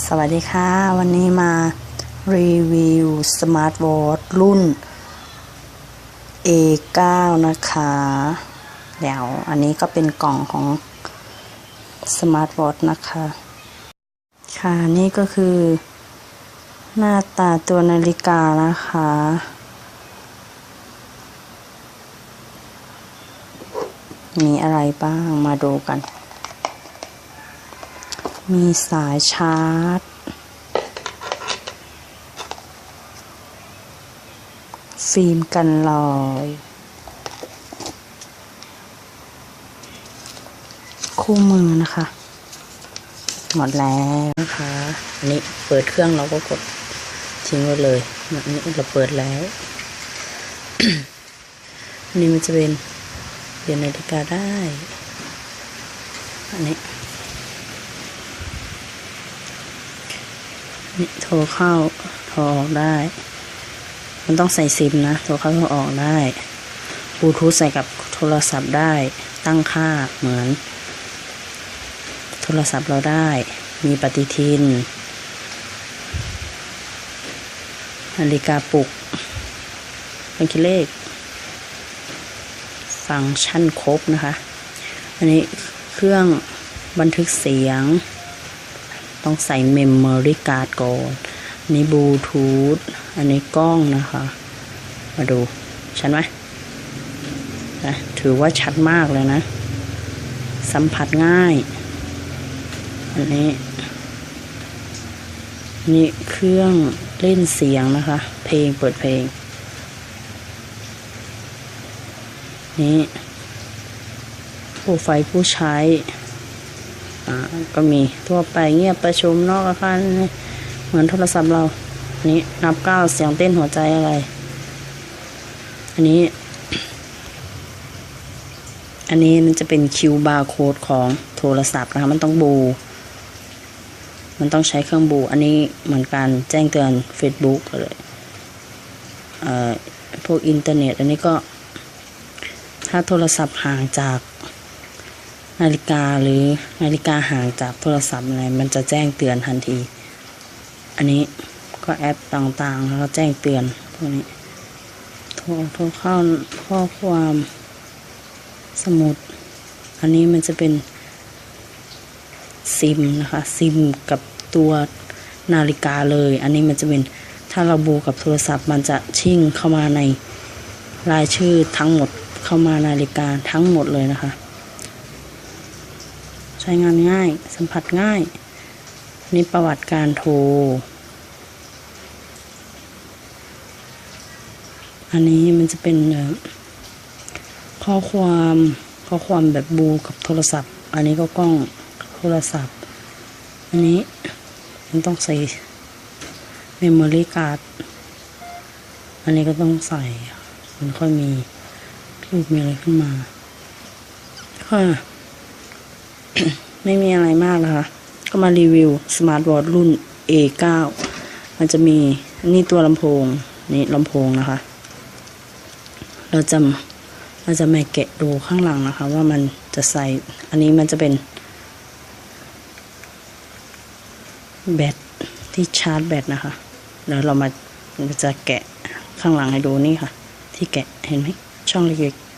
สวัสดีค่ะ วันนี้มารีวิวสมาร์ทวอทรุ่น A9 นะคะ เดี๋ยวอันนี้ก็เป็นกล่องของสมาร์ทวอทนะคะ ค่ะนี่ก็คือ หน้าตาตัวนาฬิกานะคะ มีอะไรบ้างมาดูกัน มีสายชาร์จ ฟิล์มกันรอย คู่มือนะคะ หมดแล้วนะคะอันนี้เปิดเครื่องเราก็กดทิ้งไว้เลยอันนี้เราเปิดแล้วนนี้มันจะเป็นเปลี่ยนนาฬิกาได้ อันนี้ นี่โทรเข้าโทรออกได้ มันต้องใส่ซิมนะ โทรเข้าโทรออกได้บลูทูธใส่กับโทรศัพท์ได้ ตั้งค่าเหมือน โทรศัพท์เราได้ มีปฏิทิน นาฬิกาปลุกบัญชีเลข ฟังก์ชันครบนะคะ อันนี้เครื่องบันทึกเสียง ต้องใส่เมมโมรี่การ์ดก่อนนนี้บลูทูธอันนี้กล้องนะคะ มาดูชัดไหมนะถือว่าชัดมากเลยนะ สัมผัสง่าย อันนี้ นี่เครื่องเล่นเสียงนะคะ เพลงเปิดเพลง นี่ผู้ไฟผู้ใช้ ก็มีทั่วไปเงียบประชุมนอกอาคารเหมือนโทรศัพท์เรา นี้นับเก้าเสียงเต้นหัวใจอะไร อันนี้ อันนี้มันจะเป็นคิวบาร์โค้ดของโทรศัพท์นะคะ มันต้องบู มันต้องใช้เครื่องบู อันนี้เหมือนการแจ้งเตือน Facebook เลยพวกอินเทอร์เน็ต อันนี้ก็ถ้าโทรศัพท์ห่างจาก นาฬิกาหรือนาฬิกาห่างจากโทรศัพท์อะไรมันจะแจ้งเตือนทันที อันนี้ก็แอปต่างๆ แล้วก็แจ้งเตือนพวกนี้โทรโทรเข้าข้อความสมุด อันนี้มันจะเป็นซิมนะคะ ซิมกับตัวนาฬิกาเลย อันนี้มันจะเป็นถ้าเราบูกับโทรศัพท์มันจะชิ่งเข้ามาในรายชื่อทั้งหมดเข้ามานาฬิกาทั้งหมดเลยนะคะ ใช้งานง่าย สัมผัสง่าย นี่ประวัติการโทร อันนี้มันจะเป็นข้อความข้อความแบบบูกับโทรศัพท์ อันนี้ก็กล้องโทรศัพท์ อันนี้มันต้องใส่เมมโมรี่การ์ด อันนี้ก็ต้องใส่ มันค่อยมีรูปมีอะไรขึ้นมาค่ะ ไม่มีอะไรมากนะคะ ก็มารีวิวสมาร์ทวอทรุ่น A9 มันจะมีนี่ตัวลำโพง นี่ลำโพงนะคะ เราจะเราจะมาแกะดูข้างหลังนะคะ ว่ามันจะใส่ อันนี้มันจะเป็น แบตที่ชาร์จแบตนะคะเดี๋ยวเรามาจะแกะข้างหลังให้ดูนี่ค่ะ ที่แกะเห็นไหมช่องเล็กๆ